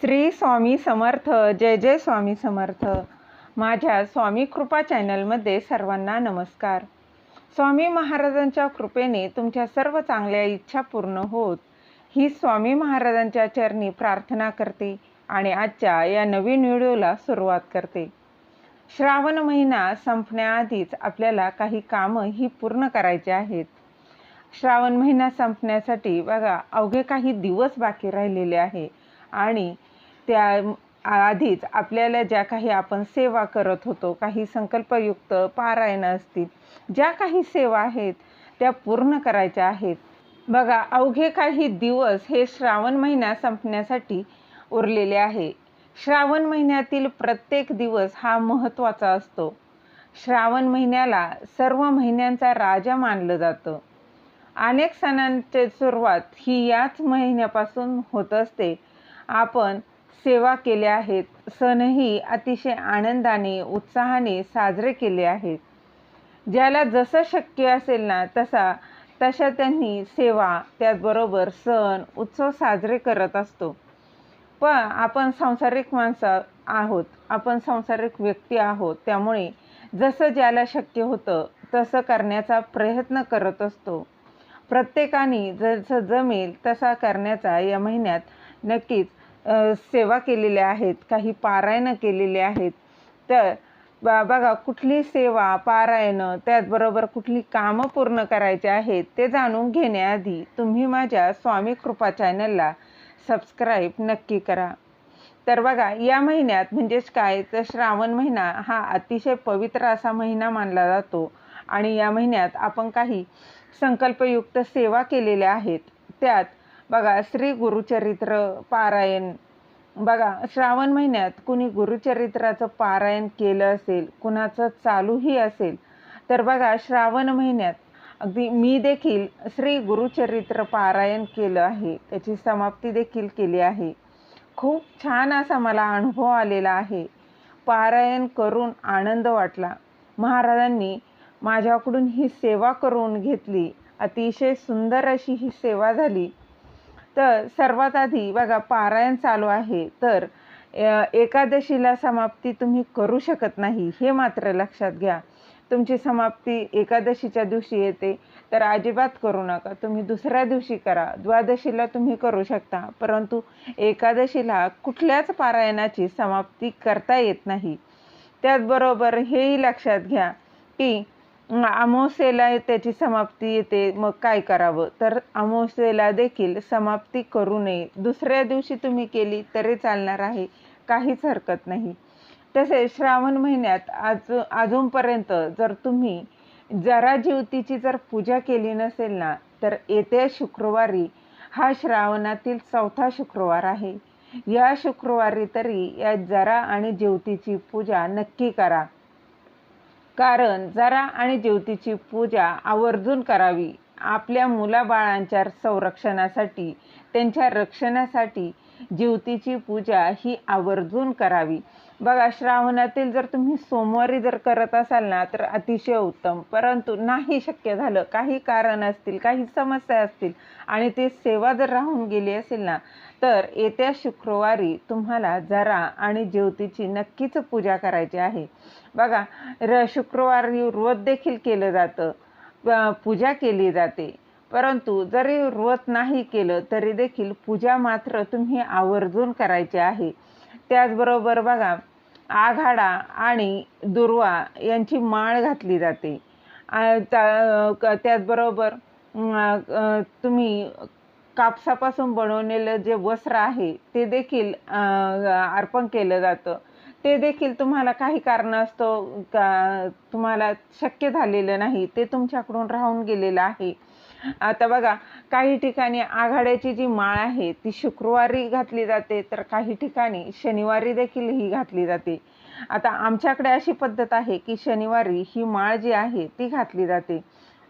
श्री स्वामी समर्थ जय जय स्वामी समर्थ. माझ्या स्वामी कृपा चॅनलमध्ये सर्वांना नमस्कार. स्वामी महाराजांच्या कृपेने तुमच्या सर्व चांगल्या इच्छा पूर्ण होत. ही स्वामी महाराजांच्या चरणी प्रार्थना करते आणि आजच्या या नवीन व्हिडिओला सुरुवात करते. श्रावण महिना संपण्याआधीच आपल्याला काही कामं ही पूर्ण करायची आहेत. श्रावण महिना संपण्यासाठी बघा अवघे काही दिवस बाकी राहिलेले आहे आणि त्या आधीच आपल्याला ज्या काही आपण सेवा करत होतो काही संकल्पयुक्त पारायणं असतील ज्या काही सेवा आहेत त्या पूर्ण करायच्या आहेत. बघा अवघे काही दिवस हे श्रावण महिना संपण्यासाठी उरलेले आहे. श्रावण महिन्यातील प्रत्येक दिवस हा महत्त्वाचा असतो. श्रावण महिन्याला सर्व महिन्यांचा राजा मानलं जातं. अनेक सणांची सुरुवात ही याच महिन्यापासून होत असते. आपण सेवा केल्या आहेत. सणही अतिशय आनंदाने उत्साहाने साजरे केले आहेत. ज्याला जसं शक्य असेल ना तसा तशा त्यांनी सेवा त्याचबरोबर सण उत्सव साजरे करत असतो. पण आपण सांसारिक माणसं आहोत आपण सांसारिक व्यक्ती आहोत त्यामुळे जसं ज्याला शक्य होतं तसं करण्याचा प्रयत्न करत असतो. प्रत्येकाने जसं जमेल तसा करण्याचा या महिन्यात नक्कीच सेवा केलेल्या आहेत काही पारायणं केलेले आहेत. तर बा बघा कुठली सेवा पारायणं त्याचबरोबर कुठली कामं पूर्ण करायची आहेत ते जाणून घेण्याआधी तुम्ही माझ्या स्वामी कृपा चॅनलला सबस्क्राईब नक्की करा. तर बघा या महिन्यात म्हणजेच काय तर श्रावण महिना हा अतिशय पवित्र असा महिना मानला जातो. आणि या महिन्यात आपण काही संकल्पयुक्त सेवा केलेल्या आहेत. त्यात बघा श्री गुरुचरित्र पारायण. बघा श्रावण महिन्यात कुणी गुरुचरित्राचं पारायण केलं असेल कुणाचं चालूही असेल तर बघा श्रावण महिन्यात अगदी मी देखील श्री गुरुचरित्र पारायण केलं आहे. त्याची समाप्ती देखील केली आहे. खूप छान असा मला अनुभव आलेला आहे. पारायण करून आनंद वाटला. महाराजांनी माझ्याकडून ही सेवा करून घेतली. अतिशय सुंदर अशी ही सेवा झाली. तर सर्वात आधी बघा पारायण चालू आहे. तर एकादशीला समाप्ती तुम्ही करू शकत नाही हे मात्र लक्षात घ्या. तुमची समाप्ती एकादशीच्या दिवशी येते. तर अजिबात करू नका. तुम्ही दुसऱ्या दिवशी करा. द्वादशीला तुम्ही करू शकता. परंतु एकादशीला कुठल्याच पारायणाची समाप्ती करता येत नाही. त्याचबरोबर हेही लक्षात घ्या की अमावस्येला त्याची समाप्ती येते. मग काय करावं? तर अमावस्येला देखील समाप्ती करू नये. दुसऱ्या दिवशी तुम्ही केली तरी चालणार आहे. काहीच हरकत नाही. तसेच श्रावण महिन्यात आज अजूनपर्यंत जर तुम्ही जरा ज्योतीची जर पूजा केली नसेल ना तर येत्या शुक्रवारी हा श्रावणातील चौथा शुक्रवार आहे. या शुक्रवारी तरी या जरा आणि ज्योतीची पूजा नक्की करा. कारण जरा आणि ज्योतीची पूजा आवर्जून करावी. आपल्या मुलाबाळांच्या संरक्षणासाठी त्यांच्या रक्षणासाठी ज्योतीची पूजा ही आवर्जून करावी. बघा श्रावणातील जर तुम्ही सोमवारी जर करत असाल ना तर अतिशय उत्तम. परंतु नाही शक्य झालं. काही कारण असतील काही समस्या असतील आणि ते सेवा जर राहून गेली असेल ना तर येत्या शुक्रवारी तुम्हाला जरा आणि ज्योतीची नक्कीच पूजा करायची आहे. बघा र शुक्रवारी व्रत देखील केलं जातं. पूजा केली जाते. परंतु जरी व्रत नाही केलं तरी देखील पूजा मात्र तुम्ही आवर्जून करायची आहे. त्याचबरोबर बघा आघाडा आणि दुर्वा यांची माळ घातली जाते. त्याचबरोबर तुम्ही कापसापासून बनवलेलं जे वस्त्र आहे ते देखील अर्पण केलं जातं. ते देखील तुम्हाला काही कारणास्तव का तुम्हाला शक्य झालेलं नाही ते तुमच्याकडून राहून गेलेलं आहे. आता बघा काही ठिकाणी आघाड्याची जी माळ आहे ती शुक्रवारी घातली जाते तर काही ठिकाणी शनिवारी देखील ही घातली जाते. आता आमच्याकडे अशी पद्धत आहे की शनिवारी ही माळ जी आहे ती घातली जाते.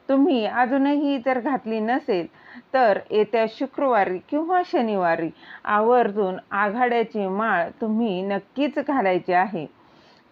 तुम्ही अजूनही जर घातली नसेल तर येत्या शुक्रवारी किंवा शनिवारी आवर्जून आघाड्याची माळ तुम्ही नक्कीच घालायची आहे.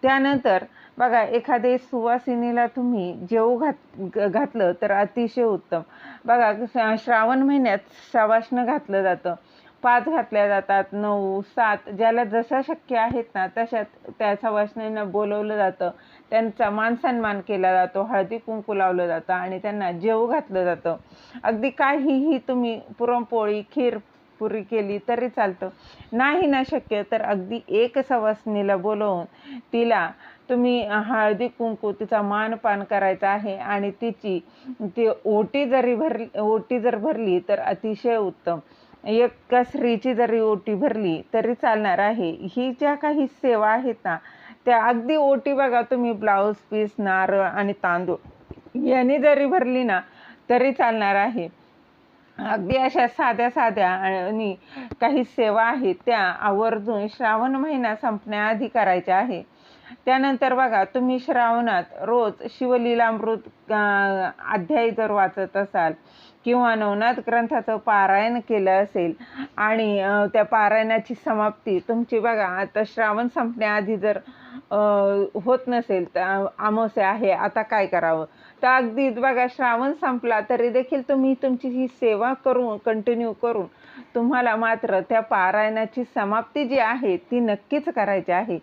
त्यानंतर बघा एखादे सुवासिनीला तुम्ही जेऊ घात घातलं तर अतिशय उत्तम. बघा श्रावण महिन्यात सवाष्ण घातलं जातं. पाच घातल्या जातात नऊ सात ज्याला जशा शक्य आहेत ना तशात त्या सवासणींना बोलवलं जातं. त्यांचा मान सन्मान केला जातो हळदी कुंकू लावलं जातं आणि त्यांना जेऊ घातलं जातं. अगदी काहीही तुम्ही पुरणपोळी खीर पुरी केली तरी चालतं. नाही ना शक्य तर अगदी एक सवासणीला बोलवून तिला तुम्ही हळदी कुंकू तिचा मानपान करायचा आहे आणि तिची ती ओटी जरी भरली ओटी जर भरली तर अतिशय उत्तम. एका स्त्रीची जरी ओटी भरली तरी चालणार आहे. ही ज्या काही सेवा आहेत ना त्या अगदी ओटी बघा तुम्ही ब्लाऊज पीस नारळ आणि तांदूळ यांनी जरी भरली ना तरी चालणार आहे. अगदी अशा साध्या साध्या आणि काही सेवा आहेत त्या आवर्जून श्रावण महिना संपण्याआधी करायच्या आहे. त्यानंतर बघा तुम्ही श्रावणात रोज शिवलीलामृत अध्याय जर वाचत असाल किंवा नवनाथ ग्रंथाचं पारायण केलं असेल आणि त्या पारायणाची समाप्ती तुमची बघा आता श्रावण संपण्याआधी जर होत नसेल तर आमोसे आहे आता काय करावं? तर अगदी बघा श्रावण संपला तरी देखील तुम्ही तुमची ही सेवा करून कंटिन्यू करून तुम्हाला मात्र त्या पारायणाची समाप्ती जी आहे ती नक्कीच करायची आहे.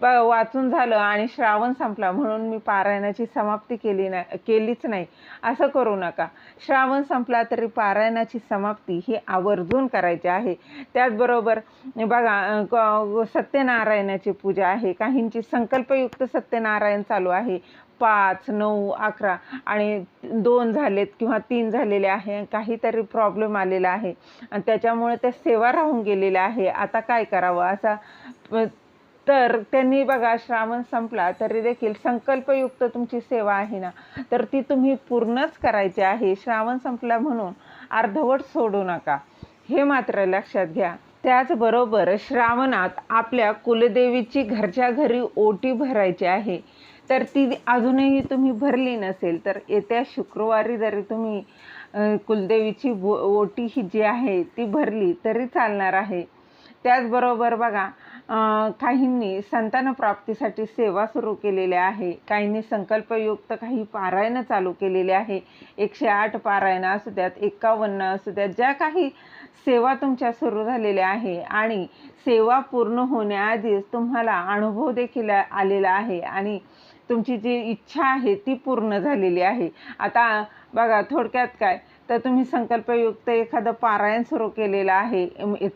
ब वाचून झालं आणि श्रावण संपला म्हणून मी पारायणाची समाप्ती केली नाही केलीच नाही. असं करू नका. श्रावण संपला तरी पारायणाची समाप्ती ही आवर्जून करायची आहे. त्याचबरोबर बघा सत्यनारायणाची पूजा आहे. काहींची संकल्पयुक्त सत्यनारायण चालू आहे. पाच नऊ अकरा आणि दोन झालेत किंवा तीन झालेले आहे काहीतरी प्रॉब्लेम आलेला आहे. आणि त्याच्यामुळे त्या सेवा राहून गेलेल्या आहे. आता काय करावं? असा तर त्यांनी बघा श्रावण संपला तरी देखील संकल्पयुक्त तुमची सेवा आहे ना. तर ती तुम्ही पूर्णच करायची आहे. श्रावण संपला म्हणून अर्धवट सोडू नका. हे मात्र लक्षात घ्या. त्याचबरोबर श्रावणात आपल्या कुलदेवीची घरच्या घरी ओटी भरायची आहे. तर ती अजूनही तुम्ही भरली नसेल तर येत्या शुक्रवारी जरी तुम्ही कुलदेवीची ओटी ही जी आहे ती भरली तरी चालणार आहे. त्याचबरोबर बघा काहींनी संतानप्राप्तीसाठी सेवा सुरू केलेल्या आहे काहींनी संकल्पयुक्त काही पारायणं चालू केलेले आहे. एकशे आठ पारायणं असू द्यात एकावन्न असू द्यात ज्या काही सेवा तुमच्या सुरू झालेल्या आहे आणि सेवा पूर्ण होण्याआधीच तुम्हाला अनुभव देखील आलेला आहे आणि तुमची जी इच्छा आहे ती पूर्ण झालेली आहे. आता बघा थोडक्यात काय? तर तुम्ही संकल्पयुक्त एखादं पारायण सुरू केलेलं आहे.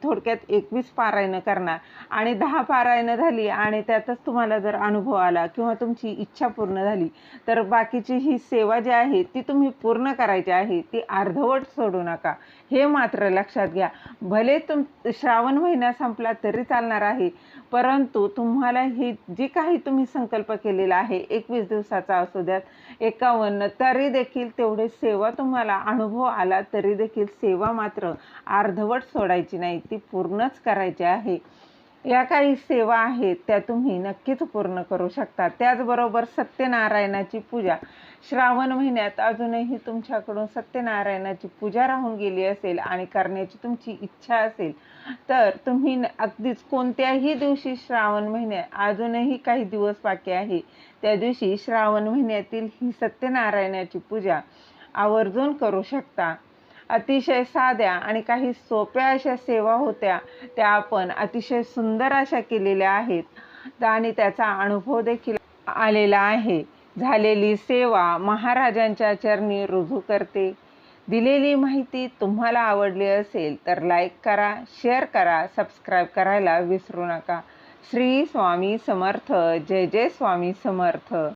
थोडक्यात एकवीस पारायणं करणार आणि दहा पारायणं झाली आणि त्यातच तुम्हाला जर अनुभव आला किंवा तुमची इच्छा पूर्ण झाली तर बाकीची ही सेवा जी आहे ती तुम्ही पूर्ण करायची आहे ती अर्धवट सोडू नका. हे मात्र लक्षात घ्या. भले तुम श्रावण महिना संपला तरी चालणार आहे परंतु तुम्हाला हे जे काही तुम्ही संकल्प केलेला आहे एकवीस दिवसाचा असू द्यात एकावन्न तरी देखील तेवढे सेवा तुम्हाला अनुभव आला तरी देखील सेवा मात्र अर्धवट सोडायची नाही ती पूर्णच करायची आहे. या काही सेवा आहेत त्या तुम्ही नक्कीच पूर्ण करू शकता. त्याचबरोबर सत्यनारायणाची पूजा. श्रावण महिन्यात अजूनही तुमच्याकडून सत्यनारायणाची पूजा राहून गेली असेल आणि करण्याची तुमची इच्छा असेल तर तुम्ही अगदीच कोणत्याही दिवशी श्रावण महिन्यात अजूनही काही दिवस बाकी आहे त्या दिवशी श्रावण महिन्यातील ही सत्यनारायणाची पूजा आवर्जून करू शकता. अतिशय साध्या आणि काही सोप्या अशा सेवा होत्या त्या आपण अतिशय सुंदर अशा केलेल्या आहेत. आणि त्याचा अनुभव देखील आलेला आहे. झालेली सेवा महाराजांच्या चरणी रुजू करते. दिलेली माहिती तुम्हाला आवडली असेल तर लाईक करा शेअर करा सबस्क्राईब करायला विसरू नका. श्री स्वामी समर्थ जय जय स्वामी समर्थ.